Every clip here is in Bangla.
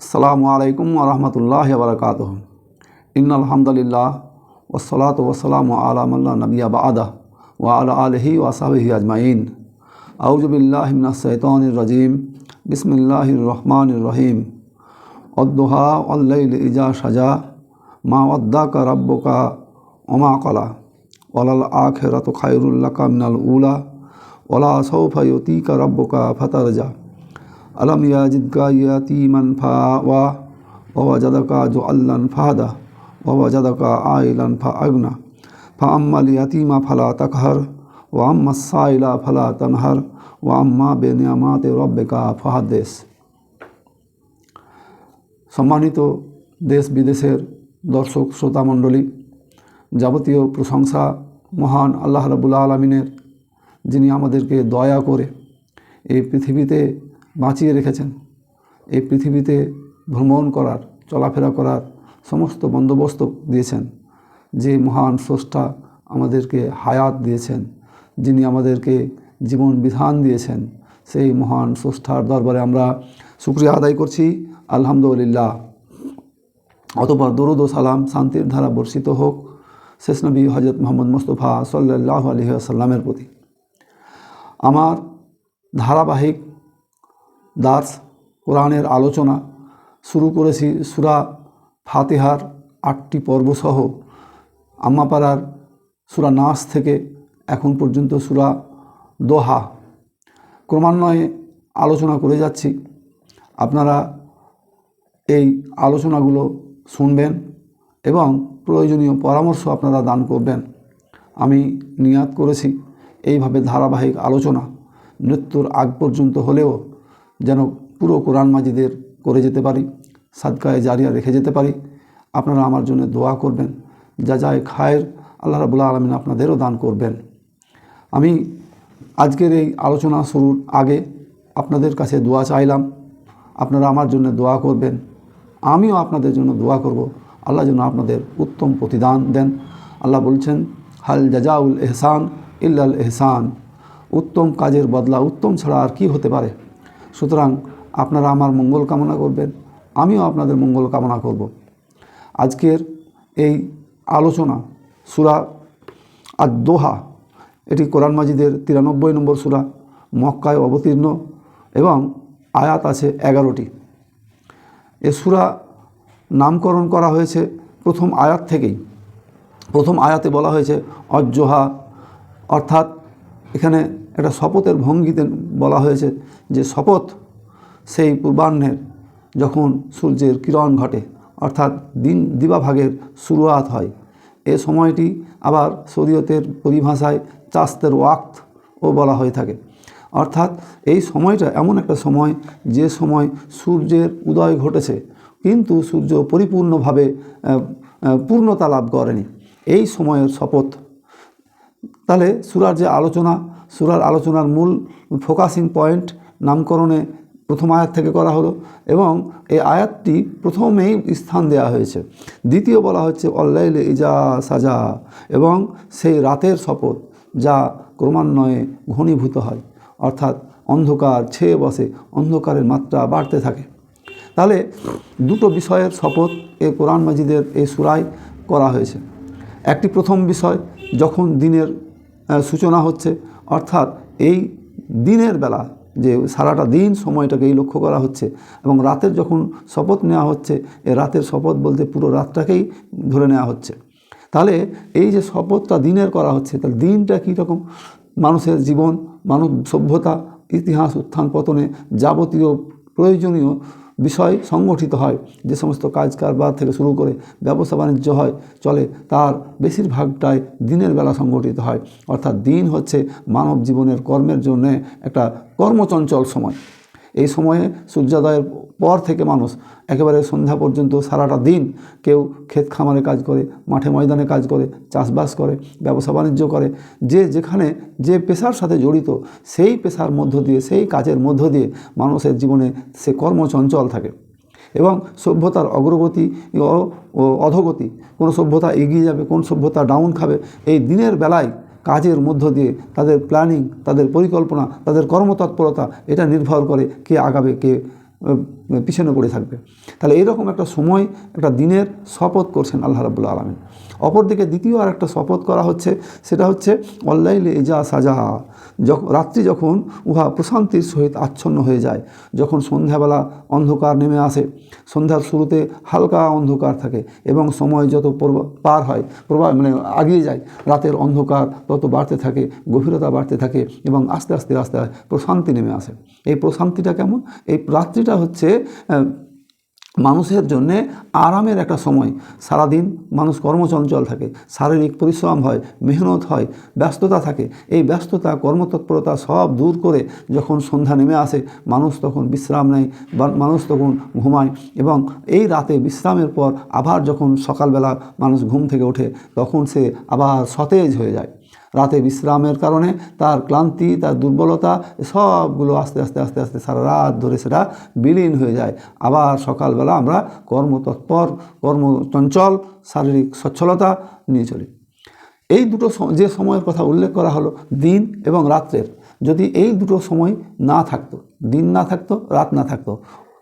আসসালামু আলাইকুম রহমতুল্লাহ বরকাত ইন আলহামদুলিল্লাহ ওসলাত ওসালাম আলামাল্লা নবিয়া বাদা ও আলা আলহি ওয়াসাবহি আজমাইন। আউজবিল্লাহমিনসৈতনির রাজিম। বিসমিল্লাহ রহমান রহিম। অদ্দোহা অল্লাইল ইজা সাজা মা ওদ্দাকা রব্বকা ওমা কলা ওলাল আখেরাত খায়রুল্লাকা মিনাল উলা। ওলা সৌফা ইউতিকা রব্বকা ফতারজা। আলম ইয়াজিদকা ইয়াতিমান ফাওয়া ওয়াজাদাকা জো আল্লান ফাহাদা ওয়াজাদাকা আইলান ফা আগনা ফা আম্মাল ইয়াতিমা ফালা তাকহার ও আম্মা সাইলা ফালা তানহার ও আম্মা বেনিয়ামাতে রব্বেকা ফাহাদেশ সম্মানিত দেশ বিদেশের দর্শক, শ্রোতা মণ্ডলী, যাবতীয় প্রশংসা মহান আল্লাহ রাবুল্লা আলমিনের, যিনি আমাদেরকে দয়া করে এই পৃথিবীতে বাঁচিয়ে রেখেছেন। এই পৃথিবীতে ভ্রমণ করার, চলাফেরা করার সমস্ত বন্দোবস্ত দিয়েছেন, যে মহান স্রষ্টা আমাদেরকে হায়াত দিয়েছেন, যিনি আমাদেরকে জীবন বিধান দিয়েছেন, সেই মহান স্রষ্টার দরবারে আমরা শুক্রিয়া আদায় করছি। আলহামদুলিল্লাহ। অতপর দরুদ ও সালাম শান্তির ধারা বর্ষিত হোক। শেষ নবী হজরত মোহাম্মদ মুস্তফা সাল্লাহ আলহি আসাল্লামের প্রতি। আমার ধারাবাহিক দাস, কোরআনের আলোচনা শুরু করেছি সুরা ফাতেহার আটটি পর্বসহ। আম্মাপাড়ার সুরা নাস থেকে এখন পর্যন্ত সুরা দোহা। ক্রমান্বয়ে আলোচনা করে যাচ্ছি। আপনারা এই আলোচনাগুলো শুনবেন এবং প্রয়োজনীয় পরামর্শ আপনারা দান করবেন। আমি নিয়াত করেছি, এইভাবে ধারাবাহিক আলোচনা মৃত্যুর আগ পর্যন্ত হলেও যেন পুরো কোরআন মাজিদের করে যেতে পারি, সাদকায় জারিয়া রেখে যেতে পারি। আপনারা আমার জন্য দোয়া করবেন যা যায় খায়ের আল্লাহ রাবুল্লাহ আলমিন আপনাদেরও দান করবেন। আমি আজকের এই আলোচনা শুরুর আগে আপনাদের কাছে দোয়া চাইলাম, আপনারা আমার জন্য দোয়া করবেন, আমিও আপনাদের জন্য দোয়া করব। আল্লাহ যেন আপনাদের উত্তম প্রতিদান দেন। আল্লাহ বলছেন, হাল জাজাউল এহসান ইল্লাল এহসান, উত্তম কাজের বদলা উত্তম ছাড়া আর কি হতে পারে? সুতরাং আপনারা আমার মঙ্গল কামনা করবেন, আমিও আপনাদের মঙ্গল কামনা করব। আজকের এই আলোচনা, সুরা আর দোহা এটি কোরআন মাজিদের তিরানব্বই নম্বর সুরা, মক্কায় অবতীর্ণ এবং আয়াত আছে এগারোটি। এ সুরা নামকরণ করা হয়েছে প্রথম আয়াত থেকেই। প্রথম আয়াতে বলা হয়েছে, অজ্জোহা, অর্থাৎ এখানে একটা শপথের ভঙ্গিতে বলা হয়েছে যে শপথ সেই পূর্বাহ্নের যখন সূর্যের কিরণ ঘটে, অর্থাৎ দিন দিবাভাগের শুরুয়াত হয়। এ সময়টি আবার শরীয়তের পরিভাষায় চাস্তের ওয়াক্ত ও বলা হয়ে থাকে। অর্থাৎ এই সময়টা এমন একটা সময় যে সময় সূর্যের উদয় ঘটেছে, কিন্তু সূর্য পরিপূর্ণভাবে পূর্ণতা লাভ করেনি। এই সময়ের শপথ। তাহলে সুরার যে আলোচনা সুরার আলোচনার মূল ফোকাসিং পয়েন্ট নামকরণে প্রথম আয়াত থেকে করা হলো এবং এই আয়াতটি প্রথমেই স্থান দেওয়া হয়েছে। দ্বিতীয় বলা হচ্ছে, অল্লাইলে ইজা সাজা এবং সেই রাতের শপথ যা ক্রমান্বয়ে ঘনীভূত হয়। অর্থাৎ অন্ধকার ছেয়ে বসে, অন্ধকারের মাত্রা বাড়তে থাকে। তাহলে দুটো বিষয়ের শপথ এ কোরআন মাজিদের এই সুরায় করা হয়েছে। একটি প্রথম বিষয়, যখন দিনের সূচনা হচ্ছে অর্থাৎ এই দিনের বেলা যে সারাটা দিন সময়টাকে এই লক্ষ্য করা হচ্ছে এবং রাতের যখন শপথ নেওয়া হচ্ছে, এ রাতের শপথ বলতে পুরো রাতটাকেই ধরে নেওয়া হচ্ছে। তাহলে এই যে শপথটা দিনের করা হচ্ছে, তাহলে দিনটা কী রকম? মানুষের জীবন, মানব সভ্যতা, ইতিহাস, উত্থান পতনে যাবতীয় প্রয়োজনীয় বিষয় সংগঠিত হয়। যে সমস্ত কাজ কারবার থেকে শুরু করে ব্যবসা বাণিজ্য হয়, চলে, তার বেশিরভাগটাই দিনের বেলা সংগঠিত হয়। অর্থাৎ দিন হচ্ছে মানব জীবনের কর্মের জন্যে একটা কর্মচঞ্চল সময়। এই সময়ে সূর্যোদয়ের পর থেকে মানুষ একেবারে সন্ধ্যা পর্যন্ত সারাটা দিন কেউ ক্ষেত খামারে কাজ করে, মাঠে ময়দানে কাজ করে, চাষবাস করে, ব্যবসা বাণিজ্য করে। যে যেখানে যে পেশার সাথে জড়িত, সেই পেশার মধ্য দিয়ে, সেই কাজের মধ্য দিয়ে মানুষের জীবনে সে কর্মচঞ্চল থাকে এবং সভ্যতার অগ্রগতি ও অধগতি, কোন সভ্যতা এগিয়ে যাবে, কোন সভ্যতা ডাউন খাবে, এই দিনের বেলায় কাজের মধ্য দিয়ে তাদের প্ল্যানিং তাদের পরিকল্পনা, তাদের কর্মতৎপরতা, এটা নির্ভর করে কে আগাবে, কে পিছনে পড়ে থাকবে। তাহলে এইরকম একটা সময়, একটা দিনের শপথ করছেন আল্লাহ রাবুল্লা আলমিন। অপরদিকে দ্বিতীয় আর একটা শপথ করা হচ্ছে, সেটা হচ্ছে, অল্লাইলে এজা সাজা। যখন রাত্রি যখন উহা প্রশান্তির সহিত আচ্ছন্ন হয়ে যায়, যখন সন্ধ্যাবেলা অন্ধকার নেমে আসে, সন্ধ্যার শুরুতে হালকা অন্ধকার থাকে এবং সময় যত পার হয়, প্রবাহ মানে আগিয়ে যায়, রাতের অন্ধকার তত বাড়তে থাকে, গভীরতা বাড়তে থাকে এবং আস্তে আস্তে আস্তে প্রশান্তি নেমে আসে। এই প্রশান্তিটা কেমন? এই রাত্রিটা হচ্ছে মানুষের জন্যে আরামের একটা সময়। সারাদিন মানুষ কর্মচঞ্চল থাকে, শারীরিক পরিশ্রম হয়, মেহনত হয়, ব্যস্ততা থাকে। এই ব্যস্ততা, কর্মতৎপরতা সব দূর করে যখন সন্ধ্যা নেমে আসে, মানুষ তখন বিশ্রাম নেয় মানুষ তখন ঘুমায় এবং এই রাতে বিশ্রামের পর আবার যখন সকালবেলা মানুষ ঘুম থেকে ওঠে, তখন সে আবার সতেজ হয়ে যায়। রাতে বিশ্রামের কারণে তার ক্লান্তি, তার দুর্বলতা, সবগুলো আস্তে আস্তে আস্তে আস্তে সারা রাত ধরে সেটা বিলীন হয়ে যায়। আবার সকালবেলা আমরা কর্মতৎপর, কর্মচঞ্চল, শারীরিক সচ্ছলতা নিয়ে চলি। এই দুটো যে সময়ের কথা উল্লেখ করা হলো, দিন এবং রাত্রের, যদি এই দুটো সময় না থাকতো, দিন না থাকতো, রাত না থাকতো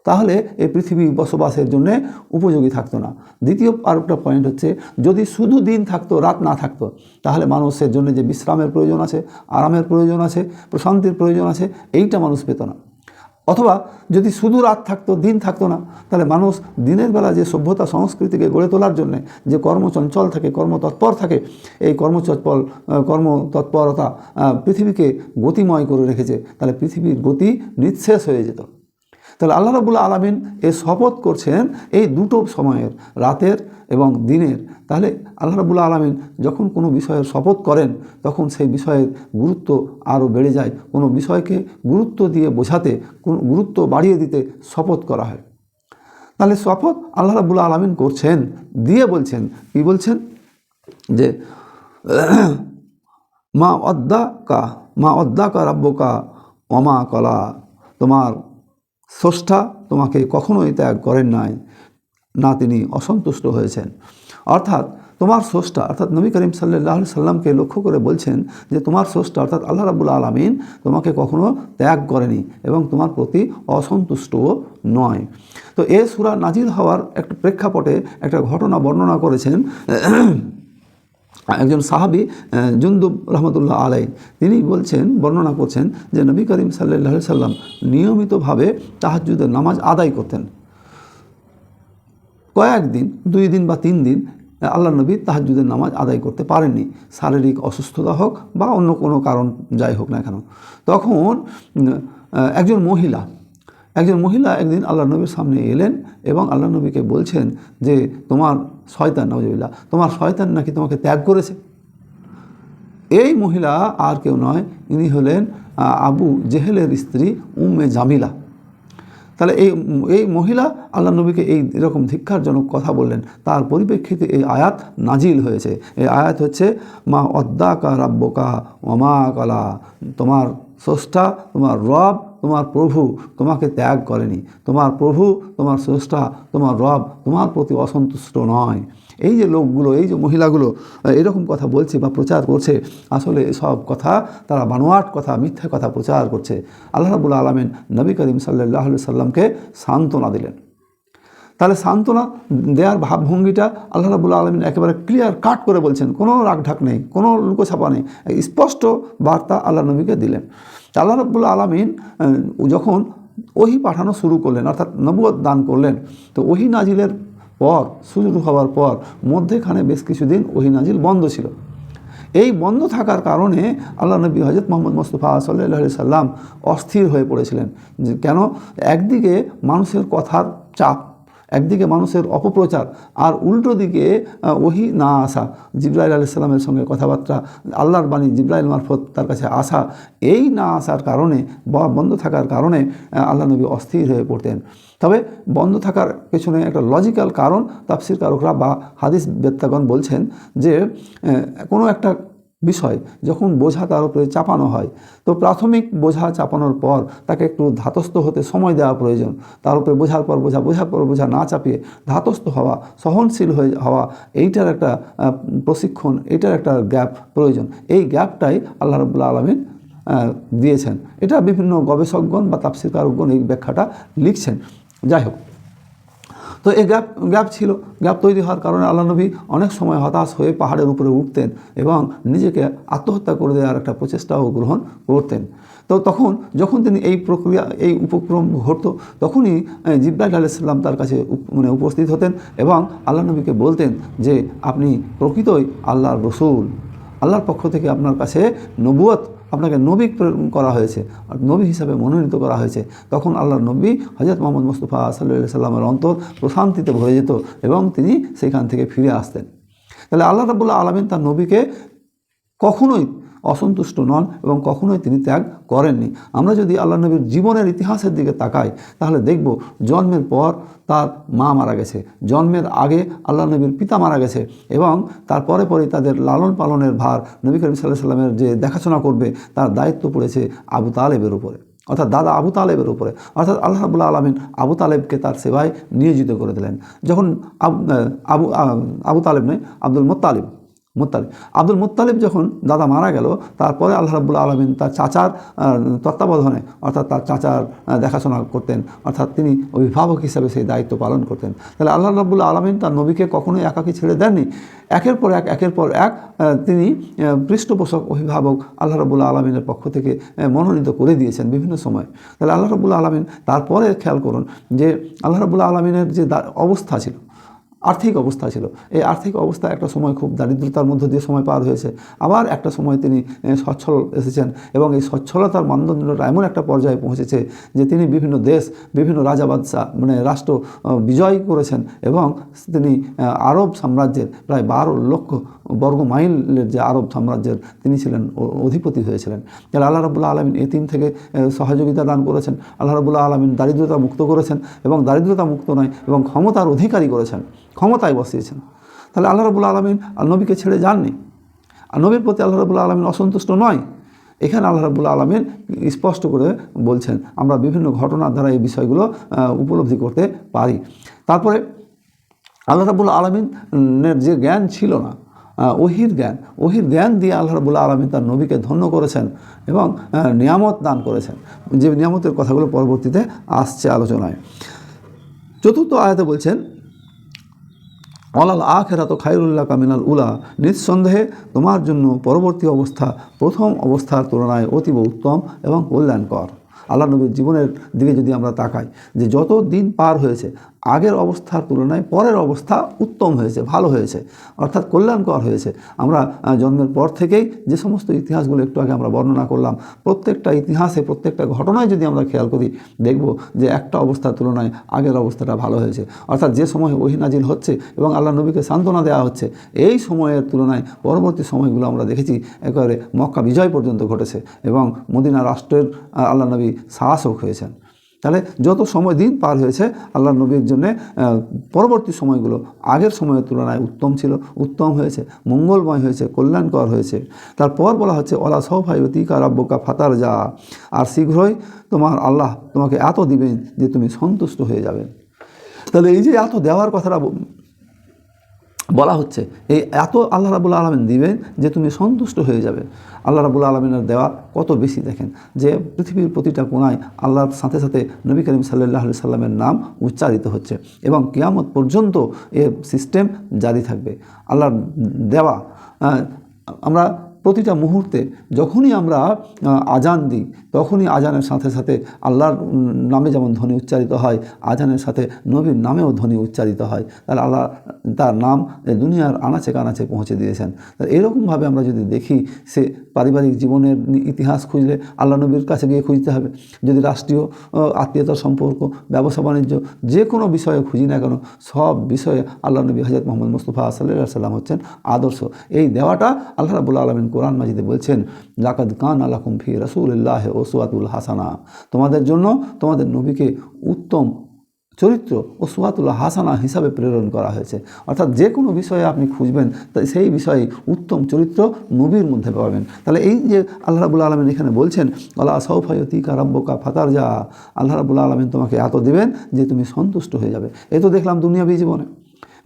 তাহলে এই পৃথিবী বসবাসের জন্য উপযোগী থাকতো না। দ্বিতীয় আর একটা পয়েন্ট হচ্ছে যদি শুধু দিন থাকতো রাত না থাকতো তাহলে মানুষের জন্য যে বিশ্রামের প্রয়োজন আছে আরামের প্রয়োজন আছে প্রশান্তির প্রয়োজন আছে এইটা মানুষ পেত না। অথবা যদি শুধু রাত থাকতো দিন থাকতো না তাহলে মানুষ দিনের বেলা যে সভ্যতা সংস্কৃতিকে গড়ে তোলার জন্যে যে কর্মচঞ্চল থাকে কর্মতৎপর থাকে এই কর্মচৎপল আহ, কর্মতৎপরতা পৃথিবীকে গতিময় করে রেখেছে তাহলে পৃথিবীর গতি নিঃশেষ হয়ে যেত। তাহলে আল্লাহ রাবুল্লাহ আলমিন এ শপথ করছেন এই দুটো সময়ের, রাতের এবং দিনের। তাহলে আল্লাহ রাবুল্লাহ আলমিন যখন কোনো বিষয়ের শপথ করেন, তখন সেই বিষয়ের গুরুত্ব আরও বেড়ে যায়। কোনো বিষয়কে গুরুত্ব দিয়ে বোঝাতে, কোন গুরুত্ব বাড়িয়ে দিতে শপথ করা হয়। তাহলে শপথ আল্লাহ রাবুল্লাহ আলমিন করছেন, দিয়ে বলছেন, কি বলছেন? যে, মা অদ্দা কা মা অদ্দা কা রাব্বকা, অমা কলা, তোমার স্রষ্টা তোমাকে কখনোই ত্যাগ করেন নাই, না তিনি অসন্তুষ্ট হয়েছেন। অর্থাৎ তোমার স্রষ্টা, অর্থাৎ নবী করিম সাল্লাহ সাল্লামকে লক্ষ্য করে বলছেন যে তোমার স্রষ্টা, অর্থাৎ আল্লাহ রাবুল আলমিন তোমাকে কখনো ত্যাগ করেনি এবং তোমার প্রতি অসন্তুষ্টও নয়। তো এ সুরা নাজিল হওয়ার একটা প্রেক্ষাপটে একটা ঘটনা বর্ণনা করেছেন একজন সাহাবি জুন্দুব রহমতুল্লাহ আলাই তিনি বলছেন, বর্ণনা করছেন যে নবী করিম সাল্লাহ সাল্লাম নিয়মিতভাবে তাহাজ্জুদের নামাজ আদায় করতেন। কয়েকদিন, দুই দিন বা তিন দিন, আল্লাহ নবী তাহাজ্জুদের নামাজ আদায় করতে পারেননি। শারীরিক অসুস্থতা হোক বা অন্য কোনো কারণ যাই হোক না কেন। তখন একজন মহিলা একজন মহিলা একদিন আল্লাহ নবীর সামনে এলেন এবং আল্লাহ নবীকে বলছেন যে, তোমার শয়তান নজবিল্লা তোমার শয়তান নাকি তোমাকে ত্যাগ করেছে? এই মহিলা আর কেউ নয়, ইনি হলেন আবু জেহেলের স্ত্রী উম্মে জামিলা। তাহলে এই এই মহিলা আল্লাহ নবীকে এই এরকম ধিক্ষারজনক কথা বললেন। তার পরিপ্রেক্ষিতে এই আয়াত নাজিল হয়েছে। এই আয়াত হচ্ছে, মা অদ্দাকা রাব্বকা অমা কলা। তোমার স্রষ্টা, তোমার রব তোমার প্রভু তোমাকে ত্যাগ করেনি। তোমার প্রভু, তোমার স্রষ্টা, তোমার রব তোমার প্রতি অসন্তুষ্ট নয়। এই যে লোকগুলো, এই যে মহিলাগুলো এরকম কথা বলছে বা প্রচার করছে, আসলে সব কথা তারা বানোয়াট কথা, মিথ্যা কথা প্রচার করছে। আল্লাহ রাবুল আলমেন নবী করিম সাল্লাহ সাল্লামকে সান্ত্বনা দিলেন। তাহলে সান্ত্বনা দেওয়ার ভাবভঙ্গিটা আল্লাহ রাবুল আলমিন একেবারে ক্লিয়ার কাট করে বলছেন। কোনো রাগঢাক নেই, কোনো লুকোছাপা নেই। স্পষ্ট বার্তা আল্লাহ নবীকে দিলেন। আল্লাহ রাবুল আলমিন যখন ওহি পাঠানো শুরু করলেন, অর্থাৎ নবুয়ত দান করলেন, তো ওহি নাজিলের পর শুরু হওয়ার পর, মধ্যেখানে বেশ কিছুদিন ওহি নাজিল বন্ধ ছিল। এই বন্ধ থাকার কারণে আল্লাহ নবী হজরত মোহাম্মদ মোস্তফা সাল্লাহ সাল্লাম অস্থির হয়ে পড়েছিলেন। কেন? একদিকে মানুষের কথার চাপ একদিকে মানুষের অপপ্রচার আর উল্টো দিকে ওহি না আসা। জিব্রাইল আলাইসাল্লামের সঙ্গে কথাবার্তা, আল্লাহর বাণী জিব্রাইল মারফত তার কাছে আসা, এই না আসার কারণে বা বন্ধ থাকার কারণে আল্লাহ নবী অস্থির হয়ে পড়তেন। তবে বন্ধ থাকার পেছনে একটা লজিক্যাল কারণ তাফসির কারকরা বা হাদিস বেত্তাগণ বলছেন যে কোনো একটা বিষয় যখন বোঝা তার উপরে চাপানো হয়, তো প্রাথমিক বোঝা চাপানোর পর তাকে একটু ধাতস্থ হতে সময় দেওয়া প্রয়োজন। তার উপরে বোঝার পর বোঝা, বোঝার পর বোঝা না চাপিয়ে ধাতস্থ হওয়া, সহনশীল হয়ে হওয়া, এইটার একটা প্রশিক্ষণ, এইটার একটা গ্যাপ প্রয়োজন। এই গ্যাপটাই আল্লাহ রবুল্লা আলমিন দিয়েছেন। এটা বিভিন্ন গবেষকগণ বা তাপসিকারগণ এই ব্যাখ্যাটা লিখছেন। যাই হোক। তো এই গ্যাপ গ্যাপ ছিল। গ্যাপ তৈরি হওয়ার কারণে আল্লাহ নবী অনেক সময় হতাশ হয়ে পাহাড়ের উপরে উঠতেন এবং নিজেকে আত্মহত্যা করে দেওয়ার একটা প্রচেষ্টাও গ্রহণ করতেন। তো তখন যখন তিনি এই প্রক্রিয়া, এই উপক্রম ঘটতো, তখনই জিব্রাইল আলাইসাল্লাম তার কাছে মানে উপস্থিত হতেন এবং আল্লাহ নবীকে বলতেন যে, আপনি প্রকৃতই আল্লাহর রসুল। আল্লাহর পক্ষ থেকে আপনার কাছে নবুয়ত আপনাকে নবী প্রেরণ করা হয়েছে। আর নবী হিসাবে মনোনীত করা হয়েছে। তখন আল্লাহর নবী হজরত মোহাম্মদ মুস্তফা সাল্লাহ সাল্লামের অন্তর প্রশান্তিতে ভরে যেত এবং তিনি সেখান থেকে ফিরে আসতেন। তাহলে আল্লাহ রাবুল্লাহ আলমিন তার নবীকে কখনোই অসন্তুষ্ট নন এবং কখনোই তিনি ত্যাগ করেননি। আমরা যদি আল্লাহ নবীর জীবনের ইতিহাসের দিকে তাকাই, তাহলে দেখব জন্মের পর তার মা মারা গেছে। জন্মের আগে আল্লাহ নবীর পিতা মারা গেছে এবং তারপরে পরে তাদের লালন পালনের ভার নবী করিম সাল্লাহ সাল্লামের যে দেখাশোনা করবে, তার দায়িত্ব পড়েছে আবু তালেবের উপরে। অর্থাৎ দাদা আবু তালেবের উপরে। অর্থাৎ আল্লাহ রাবুল্লাহ আলমিন আবু তালেবকে তার সেবায় নিয়োজিত করে দিলেন। যখন আবু আবু আবু তালেব নয়, আব্দুল মোত্তালিব মোত্তালিব। আব্দুল মোত্তালিব যখন দাদা মারা গেল, তারপরে আল্লাহ রাবুল্লাহ আলমিন তার চাচার তত্ত্বাবধানে অর্থাৎ তার চাচার দেখাশোনা করতেন, অর্থাৎ তিনি অভিভাবক হিসাবে সেই দায়িত্ব পালন করতেন। তাহলে আল্লাহ রাবুল্লাহ আলমিন তার নবীকে কখনোই একাকি ছেড়ে দেননি। একের পর এক, একের পর এক তিনি পৃষ্ঠপোষক অভিভাবক আল্লাহ রবুল্লাহ আলমিনের পক্ষ থেকে মনোনীত করে দিয়েছেন বিভিন্ন সময়। তাহলে আল্লাহ রবুল্লাহ আলমিন, তারপরে খেয়াল করুন যে আল্লাহ রবুল্লাহ আলমিনের যে অবস্থা ছিল আর্থিক অবস্থা ছিল। এই আর্থিক অবস্থা একটা সময় খুব দারিদ্রতার মধ্য দিয়ে সময় পার হয়েছে। আবার একটা সময় তিনি সচ্ছল এসেছেন এবং এই সচ্ছলতার মানদণ্ডটা এমন একটা পর্যায়ে পৌঁছেছে যে তিনি বিভিন্ন দেশ, বিভিন্ন রাজা বাদশাহ মানে রাষ্ট্র বিজয় করেছেন এবং তিনি আরব সাম্রাজ্যের প্রায় বারো লক্ষ বর্গ মাইলের যে আরব সাম্রাজ্যের তিনি ছিলেন অধিপতি হয়েছিলেন। তাহলে আল্লাহ রবুল্লাহ আলমিন এই তিন থেকে সহযোগিতা দান করেছেন, আল্লাহ রবুল্লাহ আলমিন দারিদ্রতা মুক্ত করেছেন এবং দারিদ্রতা মুক্ত নয়, এবং ক্ষমতার অধিকারী করেছেন, ক্ষমতায় বসিয়েছেন। তাহলে আল্লাহ রবুল্লাহ আলমিন নবীকে ছেড়ে যাননি। আর নবীর প্রতি আল্লাহ রবুল্লাহ আলমিন অসন্তুষ্ট নয়। এখানে আল্লাহ রাবুল্লাহ আলমিন স্পষ্ট করে বলছেন, আমরা বিভিন্ন ঘটনার দ্বারা এই বিষয়গুলো উপলব্ধি করতে পারি। তারপরে আল্লাহ রাবুল আলমিনের যে জ্ঞান ছিল না ওহির জ্ঞান। ওহির জ্ঞান দিয়ে আল্লাহ রাবুল্লাহ আলমিন তার নবীকে ধন্য করেছেন এবং নিয়ামত দান করেছেন। যে নিয়ামতের কথাগুলো পরবর্তীতে আসছে আলোচনায়। চতুর্থ আয়াতে বলছেন অলাল আখেরা তো খাইরুল্লাহ কামিনাল উলা। নিঃসন্দেহে তোমার জন্য পরবর্তী অবস্থা, প্রথম অবস্থার তুলনায় অতীব উত্তম এবং কল্যাণকর। আল্লাহ নবীর জীবনের দিকে যদি আমরা তাকাই, যে যত দিন পার হয়েছে আগের অবস্থার তুলনায় পরের অবস্থা উত্তম হয়েছে, ভালো হয়েছে, অর্থাৎ কল্যাণকর হয়েছে। আমরা জন্মের পর থেকেই যে সমস্ত ইতিহাসগুলো একটু আগে আমরা বর্ণনা করলাম, প্রত্যেকটা ইতিহাসে, প্রত্যেকটা ঘটনায় যদি আমরা খেয়াল করি, দেখব যে একটা অবস্থার তুলনায় আগের অবস্থাটা ভালো হয়েছে। অর্থাৎ যে সময় ওহিনাজিল হচ্ছে এবং আল্লাহ নবীকে সান্ত্বনা দেওয়া হচ্ছে, এই সময়ের তুলনায় পরবর্তী সময়গুলো আমরা দেখেছি একেবারে মক্কা বিজয় পর্যন্ত ঘটেছে এবং মদিনা রাষ্ট্রের আল্লাহ নবী হয়েছেন। তাহলে যত সময় দিন পার হয়েছে, আল্লাহ নবীর জন্যে পরবর্তী সময়গুলো, আগের সময়ের তুলনায় উত্তম ছিল, উত্তম হয়েছে, মঙ্গলময় হয়েছে, কল্যাণকর হয়েছে। তারপর বলা হচ্ছে ওলা সৌভাইতিকা রাব্বকা ফাতার যা। আর শীঘ্রই তোমার আল্লাহ তোমাকে এত দিবেন যে তুমি সন্তুষ্ট হয়ে যাবে। তাহলে এই যে এত দেওয়ার কথাটা বলা হচ্ছে, এই এত আল্লাহ রাবুল আলমিন দিবেন যে তুমি সন্তুষ্ট হয়ে যাবে। আল্লাহ রাবুল আলমিনের দেওয়া কত বেশি দেখেন যে পৃথিবীর প্রতিটা কোনায় আল্লাহর সাথে সাথে নবী করিম সাল্লাহ সাল্লামের নাম উচ্চারিত হচ্ছে এবং কিয়ামত পর্যন্ত এ সিস্টেম জারি থাকবে। আল্লাহর দেওয়া আমরা প্রতিটা মুহূর্তে যখনই আমরা আজান দিই, তখনই আজানের সাথে সাথে আল্লাহর নামে যেমন ধ্বনি উচ্চারিত হয়, আজানের সাথে নবীর নামেও ধ্বনি উচ্চারিত হয়, তাহলে আল্লাহ তার নাম দুনিয়ার আনাচে কানাচে পৌঁছে দিয়েছেন। এরকমভাবে আমরা যদি দেখি, সে পারিবারিক জীবনের ইতিহাস খুঁজলে আল্লাহ নবীর কাছে গিয়ে খুঁজতে হবে। যদি রাষ্ট্রীয় আত্মীয়তার সম্পর্ক, ব্যবসা বাণিজ্য যে কোনো বিষয়ে খুঁজি না কেন, সব বিষয়ে আল্লাহ নবী হজরত মোহাম্মদ মুস্তফা সাল্লাহ সাল্লাম হচ্ছেন আদর্শ। এই দেওয়াটা আল্লাহ রাবুল আলমিন কোরআন মাজিদে বলছেন জাকাত কান আলাকুম ফি রসুল্লাহ ওসুয়াতুল হাসানা। তোমাদের জন্য তোমাদের নবীকে উত্তম চরিত্র ও সুয়াতুল্লাহ হাসানা হিসাবে প্রেরণ করা হয়েছে। অর্থাৎ যে কোনো বিষয়ে আপনি খুঁজবেন তাই সেই বিষয়ে উত্তম চরিত্র নবীর মধ্যে পাবেন। তাহলে এই যে আল্লাহ রাবুল আলমিন এখানে বলছেন আল্লাহ সৌফায়তিকা রব্বকা ফাতার যা আল্লাহ রাবুল আলমিন তোমাকে এত দিবেন যে তুমি সন্তুষ্ট হয়ে যাবে। এ তো দেখলাম দুনিয়াবী জীবনে।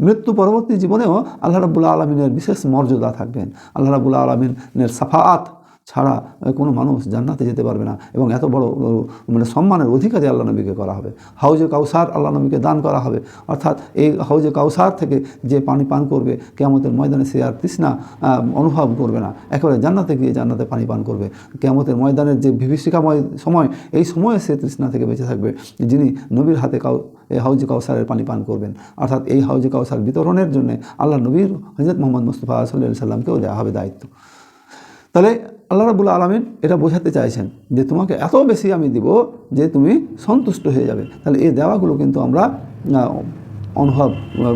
মৃত্যু পরবর্তী জীবনেও আল্লাহ রাবুল্লাহ আলমিনের বিশেষ মর্যাদা থাকবেন। আল্লাহ রাবুল্লাহ আলমিনের সাফাআত ছাড়া কোনো মানুষ জান্নাতে যেতে পারবে না এবং এত বড় মানে সম্মানের অধিকারী আল্লাহ নবীকে করা হবে। হাউজে কাউসার আল্লাহ নবীকে দান করা হবে। অর্থাৎ এই হাউজে কাউসার থেকে যে পানি পান করবে, কেয়ামতের ময়দানে সে আর তৃষ্ণা অনুভব করবে না। একেবারে জান্নাতে গিয়ে জান্নাতে পানি পান করবে। কেয়ামতের ময়দানের যে বিভীষিকাময় সময়, এই সময়ে সে তৃষ্ণা থেকে বেঁচে থাকবে, যিনি নবীর হাতে কাউ, এই হাউজে কাউসারের পানি পান করবেন। অর্থাৎ এই হাউজে কাউসার বিতরণের জন্য আল্লাহ নবীর হজরত মোহাম্মদ মুস্তফা সাল্লাহ সাল্লামকেও দেওয়া হবে দায়িত্ব। তাহলে আল্লাহ রাবুল আলমিন এটা বোঝাতে চাইছেন যে তোমাকে এত বেশি আমি দিব যে তুমি সন্তুষ্ট হয়ে যাবে। তাহলে এই দেওয়াগুলো কিন্তু আমরা অনুভব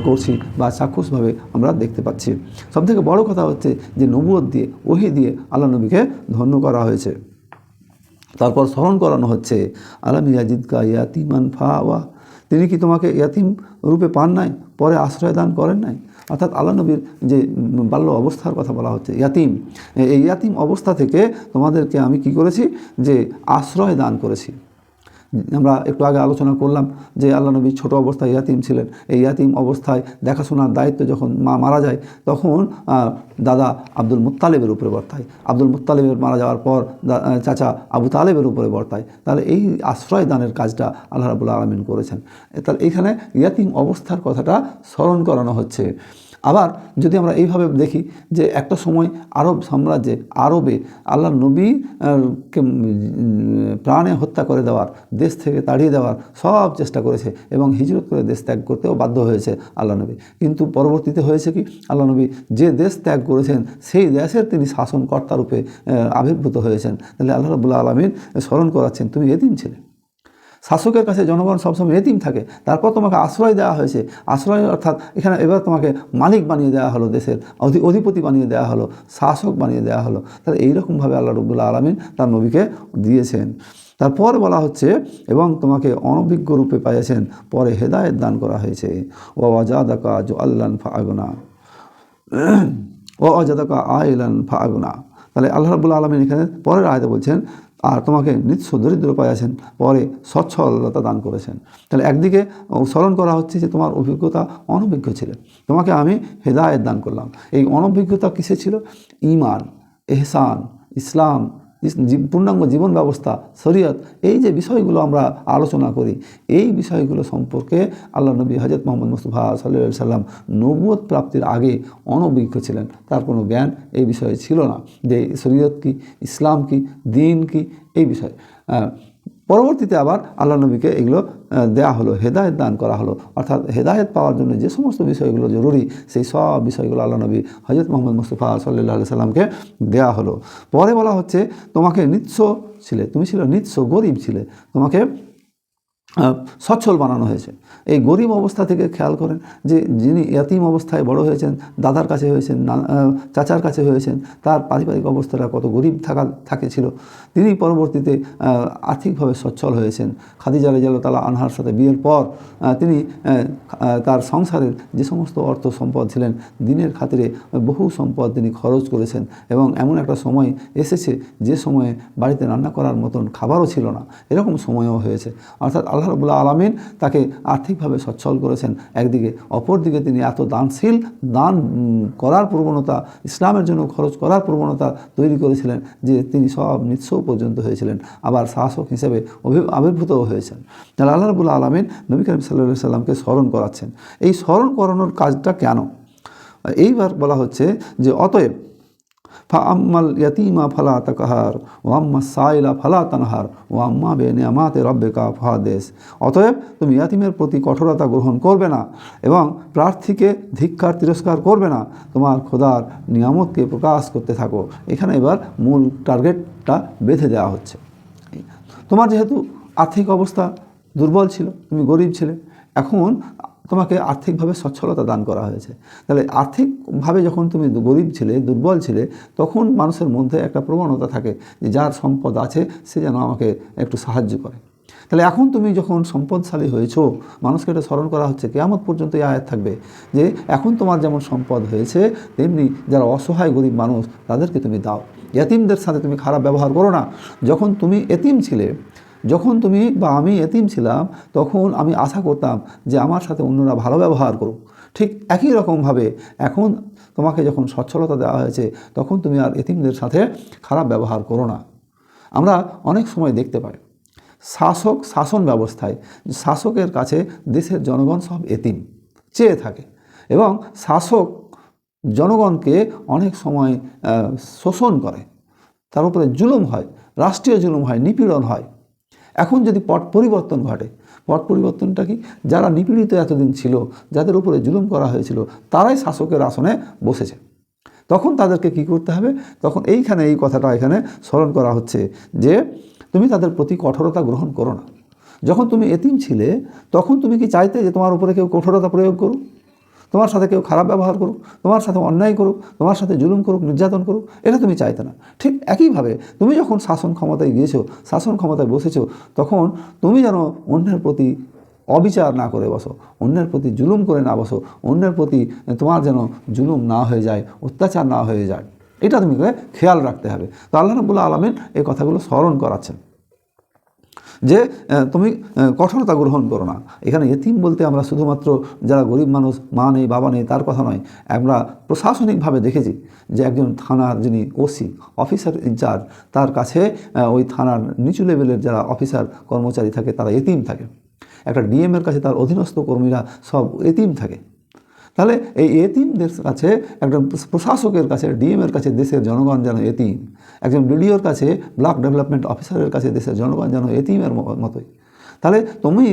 করছি বা চাক্ষুষভাবে আমরা দেখতে পাচ্ছি। সবথেকে বড় কথা হচ্ছে যে নবুয়ত দিয়ে, ওহি দিয়ে আল্লাহ নবীকে ধন্য করা হয়েছে। তারপর স্মরণ করানো হচ্ছে, আলম ইয়াজিদকা ইয়াতিমান ফাওয়া। তিনি কি তোমাকে ইয়াতিম রূপে পান নাই? পরে আশ্রয় দান করেন নাই? অর্থাৎ আল্লাহ নবীর যে বাল্য অবস্থার কথা বলা হচ্ছে, ইয়াতিম। এই ইয়াতিম অবস্থা থেকে তোমাদেরকে আমি কি করেছি? যে আশ্রয় দান করেছি। আমরা একটু আগে আলোচনা করলাম যে আল্লাহ নবী ছোট অবস্থায় ইয়াতিম ছিলেন। এই ইয়াতিম অবস্থায় দেখাশোনার দায়িত্ব যখন মা মারা যায়, তখন দাদা আব্দুল মুত্তালেবের উপরে বর্তায়। আব্দুল মুত্তালেবের মারা যাওয়ার পর চাচা আবু তালেবের উপরে বর্তায়। তাহলে এই আশ্রয় দানের কাজটা আল্লাহ রাবুল্লাহ আলমিন করেছেন। তাহলে এইখানে ইয়াতিম অবস্থার কথাটা স্মরণ করানো হচ্ছে। আবার যদি আমরা এইভাবে দেখি যে একটা সময় আরব সাম্রাজ্যে আরবে আল্লাহ নবী কে, প্রাণে হত্যা করে দেওয়ার দেশ থেকে তাড়িয়ে দেওয়ার সব চেষ্টা করেছে এবং হিজরত করে দেশ ত্যাগ করতেও বাধ্য হয়েছে আল্লাহ নবী। কিন্তু পরবর্তীতে হয়েছে কি? আল্লাহ নবী যে দেশ ত্যাগ করেছেন সেই দেশের তিনি শাসনকর্তা রূপে আবির্ভূত হয়েছেন। তাহলে আল্লাহ রবুল্লা আলমিন স্মরণ করাচ্ছেন তুমি এদিন ছিলে। শাসকের কাছে জনগণ সবসময় এতিম থাকে। তারপর তোমাকে আশ্রয় দেওয়া হয়েছে। আশ্রয় অর্থাৎ এখানে এবার তোমাকে মালিক বানিয়ে দেওয়া হলো দেশের, অধি- অধিপতি বানিয়ে দেওয়া হলো, শাসক বানিয়ে দেওয়া হলো। তাহলে এইরকমভাবে আল্লাহ রবুল্লা আলমিন তার নবীকে দিয়েছেন। তারপর বলা হচ্ছে, এবং তোমাকে অনভিজ্ঞ রূপে পাইয়েছেন, পরে হেদায়েত দান করা হয়েছে। ও আজাদাকা জো আল্লান ফাগনা ও অজাদাকা আইলান ফাগনা তাহলে আল্লাহ রাবুল্লা আলমিন এখানে পরের আয়তে বলছেন আর তোমাকে নিঃস্ব দরিদ্র পাইয়াছেন পরে সচ্ছলতা দান করেছেন। তাহলে একদিকে স্মরণ করা হচ্ছে যে তোমার অভিজ্ঞতা অনভিজ্ঞ ছিল। তোমাকে আমি হেদায়ত দান করলাম। এই অনভিজ্ঞতা কিসে ছিল? ইমান এহসান, ইসলাম পূর্ণাঙ্গ জীবন ব্যবস্থা, শরীয়ত, এই যে বিষয়গুলো আমরা আলোচনা করি, এই বিষয়গুলো সম্পর্কে আল্লাহ নবী হজরত মোহাম্মদ মুস্তফা সাল্লা সাল্লাম নবুয়ত প্রাপ্তির আগে অনভিজ্ঞ ছিলেন। তার কোনো জ্ঞান এই বিষয়ে ছিল না যে শরীয়ত কি, ইসলাম কি, দিন কি, এই বিষয়ে। পরবর্তীতে আবার আল্লাহ নবীকে এগুলো দেয়া হলো, হেদায়ত দান করা হলো। অর্থাৎ হেদায়ত পাওয়ার জন্য যে সমস্ত বিষয়গুলো জরুরি, সেই সব বিষয়গুলো আল্লাহ নবী হজরত মোহাম্মদ মুস্তফা সাল্লাহ সাল্লামকে দেয়া হলো। পরে বলা হচ্ছে, তোমাকে নিঃস্ব ছিলে, তুমি ছিল নিঃস্ব গরিব ছিলে, তোমাকে সচ্ছল বানানো হয়েছে। এই গরিব অবস্থা থেকে খেয়াল করেন যে, যিনি ইয়াতিম অবস্থায় বড় হয়েছেন, দাদার কাছে হয়েছেন চাচার কাছে হয়েছেন, তার পারিবারিক অবস্থাটা কত গরিব থাকা, থাকে ছিল। তিনি পরবর্তীতে আর্থিকভাবে সচ্ছল হয়েছেন। খাদিজা রেজাল তালা আনহার সাথে বিয়ের পর তিনি তার সংসারের যে সমস্ত অর্থ সম্পদ ছিলেন, দিনের খাতিরে বহু সম্পদ তিনি খরচ করেছেন এবং এমন একটা সময় এসেছে যে সময়ে বাড়িতে রান্না করার মতন খাবারও ছিল না। এরকম সময়ও হয়েছে। অর্থাৎ আল্লাহ রবুল্লা আলমিন তাকে আর্থিকভাবে সচ্ছল করেছেন। একদিকে, অপরদিকে তিনি এত দানশীল, দান করার প্রবণতা, ইসলামের জন্য খরচ করার প্রবণতা তৈরি করেছিলেন যে তিনি সব নিঃস্ব পর্যন্ত হয়েছিলেন। আবার শাসক হিসেবে অভি আবির্ভূতও হয়েছেন। তাহলে আল্লাহ রবুল্লা আলমিন নবী করিম সাল্লাহ সাল্লামকে স্মরণ করাচ্ছেন। এই স্মরণ করানোর কাজটা কেন? এইবার বলা হচ্ছে যে, অতএব ফা আম্মাল ইয়াতিমা ফালা তাকাহার ও আম্মা সাইলা ফালা তানহার ও আম্মা বে নেয়ামাতে রব্বেকা ফাদেশ অতএব তুমি ইয়াতিমের প্রতি কঠোরতা গ্রহণ করবে না এবং প্রার্থীকে ধিক্ষার তিরস্কার করবে না। তোমার খোদার নিয়ামতকে প্রকাশ করতে থাকো। এখানে এবার মূল টার্গেটটা বেঁধে দেওয়া হচ্ছে। তোমার যেহেতু আর্থিক অবস্থা দুর্বল ছিল, তুমি গরিব ছিলে, এখন তোমাকে আর্থিকভাবে সচ্ছলতা দান করা হয়েছে। তাহলে আর্থিকভাবে যখন তুমি গরিব ছিলে, দুর্বল ছিলে, তখন মানুষের মধ্যে একটা প্রবণতা থাকে যে যার সম্পদ আছে, সে যেন আমাকে একটু সাহায্য করে। তাহলে এখন তুমি যখন সম্পদশালী হয়েছো, মানুষকে এটা স্মরণ করা হচ্ছে, কেয়ামত পর্যন্ত এই আয়াত থাকবে যে এখন তোমার যেমন সম্পদ হয়েছে, তেমনি যারা অসহায় গরিব মানুষ, তাদেরকে তুমি দাও। এতিমদের সাথে তুমি খারাপ ব্যবহার করো না। যখন তুমি এতিম ছিলে যখন তুমি বা আমি এতিম ছিলাম, তখন আমি আশা করতাম যে আমার সাথে অন্যরা ভালো ব্যবহার করুক। ঠিক একই রকমভাবে এখন তোমাকে যখন সচ্ছলতা দেওয়া হয়েছে, তখন তুমি আর এতিমদের সাথে খারাপ ব্যবহার করো না। আমরা অনেক সময় দেখতে পাই, শাসক শাসন ব্যবস্থায় শাসকের কাছে দেশের জনগণ সব এতিম, চেয়ে থাকে এবং শাসক জনগণকে অনেক সময় শোষণ করে। তার উপরে জুলুম হয়, রাষ্ট্রীয় জুলুম হয়, নিপীড়ন হয়। এখন যদি পট পরিবর্তন ঘটে, পট পরিবর্তনটা কি? যারা নিপীড়িত এতদিন ছিল, যাদের উপরে জুলুম করা হয়েছিল, তারাই শাসকের আসনে বসেছে। তখন তাদেরকে কি করতে হবে? তখন এইখানে এই কথাটা এখানে স্মরণ করা হচ্ছে যে, তুমি তাদের প্রতি কঠোরতা গ্রহণ করো না। যখন তুমি এতিম ছিলে, তখন তুমি কি চাইতে যে তোমার উপরে কেউ কঠোরতা প্রয়োগ করুক? তোমার সাথে কেউ খারাপ ব্যবহার করুক, তোমার সাথে অন্যায় করুক, তোমার সাথে জুলুম করুক, নির্যাতন করুক, এটা তুমি চাইতে না। ঠিক একইভাবে তুমি যখন শাসন ক্ষমতায় গিয়েছো, শাসন ক্ষমতায় বসেছো, তখন তুমি যেন অন্যের প্রতি অবিচার না করে বসো, অন্যের প্রতি জুলুম করে না বসো, অন্যের প্রতি তোমার যেন জুলুম না হয়ে যায়, অত্যাচার না হয়ে যায়। এটা তুমি খেয়াল রাখতে হবে। তো আল্লাহ রাবুল্লাহ আলমিন এই কথাগুলো স্মরণ করাচ্ছেন। যে তুমি কঠোরতা গ্রহণ করো না। এখানে এতিম বলতে আমরা শুধুমাত্র যারা গরিব মানুষ, মা নেই, বাবা নেই, তার কথা নয়। আমরা প্রশাসনিকভাবে দেখেছি যে একজন থানার যিনি ওসি, অফিসার ইনচার্জ তার কাছে ওই থানার নিচু লেভেলের যারা অফিসার, কর্মচারী থাকে, তারা এতিম থাকে। একটা ডিএমের কাছে তার অধীনস্থ কর্মীরা সব এতিম থাকে। তাহলে এই এতিমদের কাছে, একজন প্রশাসকের কাছে, ডিএমের কাছে দেশের জনগণ যেন এতিম। একজন বিডিওর কাছে, ব্লক ডেভেলপমেন্ট অফিসারের কাছে দেশের জনগণ যেন এতিমের মতোই। তাহলে তুমি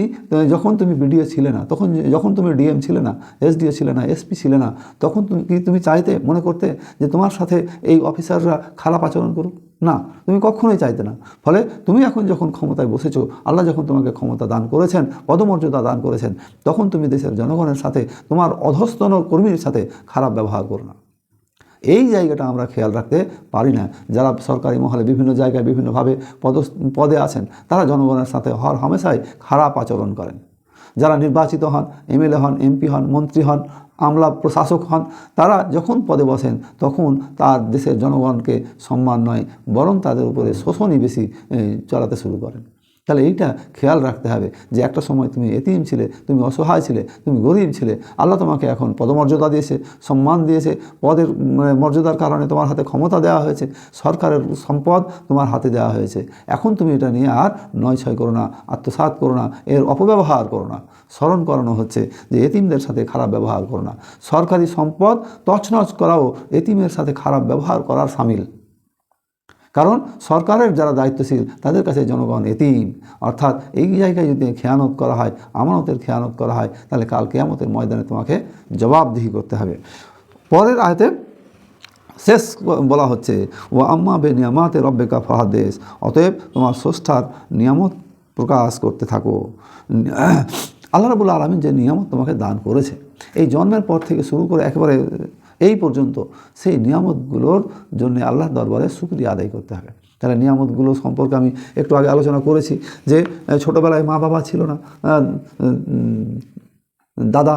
যখন তুমি বিডিও ছিলে না, তখন যখন তুমি ডিএম ছিলে না এসডিও ছিলে না এসপি ছিলে না, তখন তুমি কি তুমি চাইতে, মনে করতে যে তোমার সাথে এই অফিসাররা খারাপ আচরণ করুক? না, তুমি কখনোই চাইতে না। ফলে তুমি এখন যখন ক্ষমতায় বসেছো, আল্লাহ যখন তোমাকে ক্ষমতা দান করেছেন, পদমর্যাদা দান করেছেন, তখন তুমি দেশের জনগণের সাথে, তোমার অধস্তন কর্মীর সাথে খারাপ ব্যবহার করো না। এই জায়গাটা আমরা খেয়াল রাখতে পারি না। যারা সরকারি মহলে বিভিন্ন জায়গায় বিভিন্নভাবে পদ পদে আছেন, তারা জনগণের সাথে হর হামেশাই খারাপ আচরণ করেন। যারা নির্বাচিত হন, এমএলএ হন, এমপি হন, মন্ত্রী হন, আমলা প্রশাসক হন, তারা যখন পদে বসেন, তখন তার দেশের জনগণকে সম্মান নয়, বরং তাদের উপরে শোষণই বেশি চলাতে শুরু করেন। তাহলে এইটা খেয়াল রাখতে হবে যে একটা সময় তুমি এতিম ছিলে তুমি অসহায় ছিলে তুমি গরিব ছিলে। আল্লাহ তোমাকে এখন পদমর্যাদা দিয়েছে সম্মান দিয়েছে। পদের মানে, মর্যাদার কারণে তোমার হাতে ক্ষমতা দেওয়া হয়েছে। সরকারের সম্পদ তোমার হাতে দেওয়া হয়েছে। এখন তুমি এটা নিয়ে আর নয় ছয় করো না আত্মসাৎ করো না এর অপব্যবহার করো না। স্মরণ করানো হচ্ছে যে এতিমদের সাথে খারাপ ব্যবহার করো না। সরকারি সম্পদ তছনছ করাও এতিমের সাথে খারাপ ব্যবহার করার সামিল। কারণ সরকারের যারা দায়িত্বশীল, তাদের কাছে জনগণ এতিম। অর্থাৎ এই জায়গায় যদি খেয়ানত করা হয়, আমানতের খেয়ানত করা হয়, তাহলে কাল কেয়ামতের ময়দানে তোমাকে জবাবদিহি করতে হবে। পরের আয়তে শেষ বলা হচ্ছে ও আম্মা বে নিয়ামাতে রব্বেকা ফাহাদেশ অতএব তোমার স্রষ্টার নিয়ামত প্রকাশ করতে থাকো। আল্লাহ রাবুল আলমিন যে নিয়ামত তোমাকে দান করেছে, এই জন্মের পর থেকে শুরু করে একেবারে এই পর্যন্ত সেই নিয়ামতগুলোর জন্য আল্লাহ দরবারে সুক্রিয়া আদায় করতে হবে। তাহলে নিয়ামতগুলো সম্পর্কে আমি একটু আগে আলোচনা করেছি যে ছোটোবেলায় মা বাবা ছিল না দাদা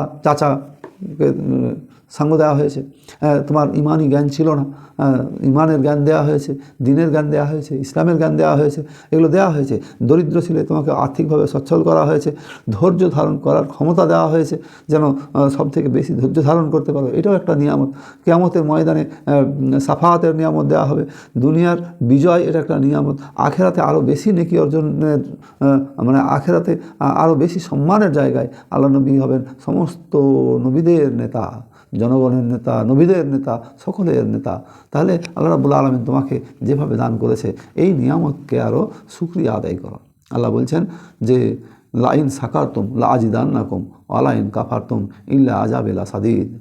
উম, সঙ্গ দেওয়া হয়েছে। তোমার ইমানই জ্ঞান ছিল না। ইমানের জ্ঞান দেওয়া হয়েছে, দিনের জ্ঞান দেওয়া হয়েছে, ইসলামের জ্ঞান দেওয়া হয়েছে, এগুলো দেওয়া হয়েছে। দরিদ্র ছিলে তোমাকে আর্থিকভাবে সচ্ছল করা হয়েছে, ধৈর্য ধারণ করার ক্ষমতা দেওয়া হয়েছে, যেন সব থেকে বেশি ধৈর্য ধারণ করতে পারো। এটাও একটা নিয়ামত। কেয়ামতের ময়দানে সাফাহাতের নিয়ামত দেওয়া হবে। দুনিয়ার বিজয় এটা একটা নিয়ামত। আখেরাতে আরও বেশি নেকি অর্জনের মানে আখেরাতে আরও বেশি সম্মানের জায়গায় আল্লাহ নবী হবেন। সমস্ত নবীদের নেতা। জনগণের নেতা, নবীদের নেতা, সকলের নেতা, তাহলে আল্লাহ রাবুল আলমিন তোমাকে যেভাবে দান করেছে, এই নিয়ামতকে আরও সুক্রিয়া আদায় করো। আল্লাহ বলছেন যে, লাইন সাকারতুম, লা আজিদান্নাকুম আলাইন কাফারতুম ইল্লা আজাবেলা সাদিদ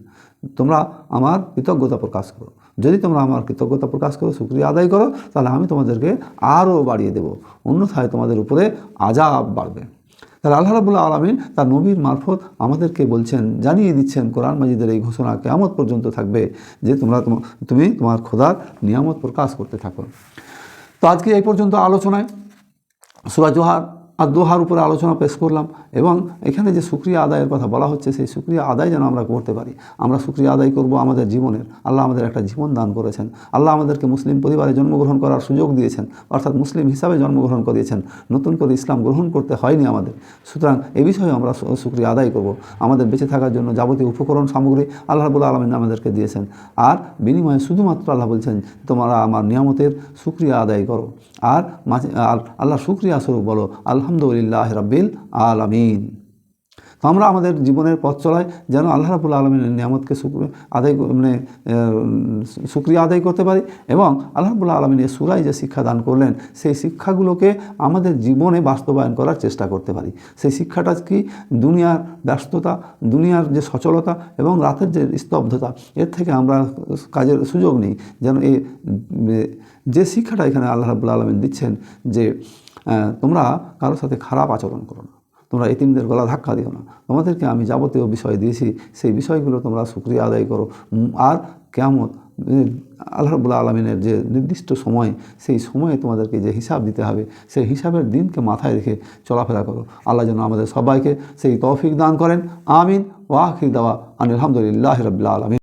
তোমরা আমার কৃতজ্ঞতা প্রকাশ করো। যদি তোমরা আমার কৃতজ্ঞতা প্রকাশ করো, সুক্রিয়া আদায় করো, তাহলে আমি তোমাদেরকে আরও বাড়িয়ে দেব। অন্যথায় তোমাদের উপরে আজাব বাড়বে। তাহলে আল্লাহ রাবুল্লাহ আলমিন তার নবীর মারফত আমাদেরকে বলছেন, জানিয়ে দিচ্ছেন কোরআন মাজিদের এই ঘোষণা কেমত পর্যন্ত থাকবে যে তোমরা তোমা- তুমি তোমার খোদার নিয়ামত প্রকাশ করতে থাকো। তো আজকে এই পর্যন্ত আলোচনায়। সুরা জোহার আর দোহার উপরে আলোচনা পেশ করলাম এবং এখানে যে সুক্রিয়া আদায়ের কথা বলা হচ্ছে, সেই সুক্রিয়া আদায় যেন আমরা করতে পারি। আমরা সুক্রিয়া আদায় করব আমাদের জীবনের। আল্লাহ আমাদের একটা জীবন দান করেছেন। আল্লাহ আমাদেরকে মুসলিম পরিবারে জন্মগ্রহণ করার সুযোগ দিয়েছেন। অর্থাৎ মুসলিম হিসাবে জন্মগ্রহণ করিয়েছেন। নতুন করে ইসলাম গ্রহণ করতে হয়নি আমাদের। সুতরাং এ বিষয়ে আমরা সুক্রিয়া আদায় করব। আমাদের বেঁচে থাকার জন্য যাবতীয় উপকরণ, সামগ্রী আল্লাহ রবুল্লা আলমিন আমাদেরকে দিয়েছেন। আর বিনিময়ে শুধুমাত্র আল্লাহ বলছেন, তোমরা আমার নিয়ামতের সুক্রিয়া আদায় করো। আর আর আল্লাহ সুক্রিয়া স্বরূপ বলো। আলহামদুলিল্লাহ রাব্বিল আলামিন। তো আমরা আমাদের জীবনের পথ চলায় যেন আল্লাহ রাবুল আলমিনের নিয়ামতকে আদায় মানে সুক্রিয়া আদায় করতে পারি এবং আল্লাহ রাবুল আলমিনের সুরাই যে শিক্ষা দান করলেন, সেই শিক্ষাগুলোকে আমাদের জীবনে বাস্তবায়ন করার চেষ্টা করতে পারি। সেই শিক্ষাটা কি? দুনিয়ার ব্যস্ততা, দুনিয়ার যে সচলতা এবং রাতের যে স্তব্ধতা, এর থেকে আমরা কাজের সুযোগ নেই। যেন এই যে শিক্ষাটা এখানে আল্লাহ রাবুল আলমিন দিচ্ছেন যে তোমরা কারোর সাথে খারাপ আচরণ করো না। তোমরা এতিমদের গলা ধাক্কা দিও না। তোমাদেরকে আমি যাবতীয় বিষয় দিয়েছি, সেই বিষয়গুলো তোমরা সুক্রিয়া আদায় করো। আর কেমন আল্লাহ রবুল্লা আলমিনের যে নির্দিষ্ট সময়, সেই সময়ে তোমাদেরকে যে হিসাব দিতে হবে, সেই হিসাবের দিনকে মাথায় রেখে চলাফেরা করো। আল্লাহ যেন আমাদের সবাইকে সেই তৌফিক দান করেন। আমিন। ওয়াহির দাওয়া। আলহামদুলিল্লাহ রবিল্লা আলমিন।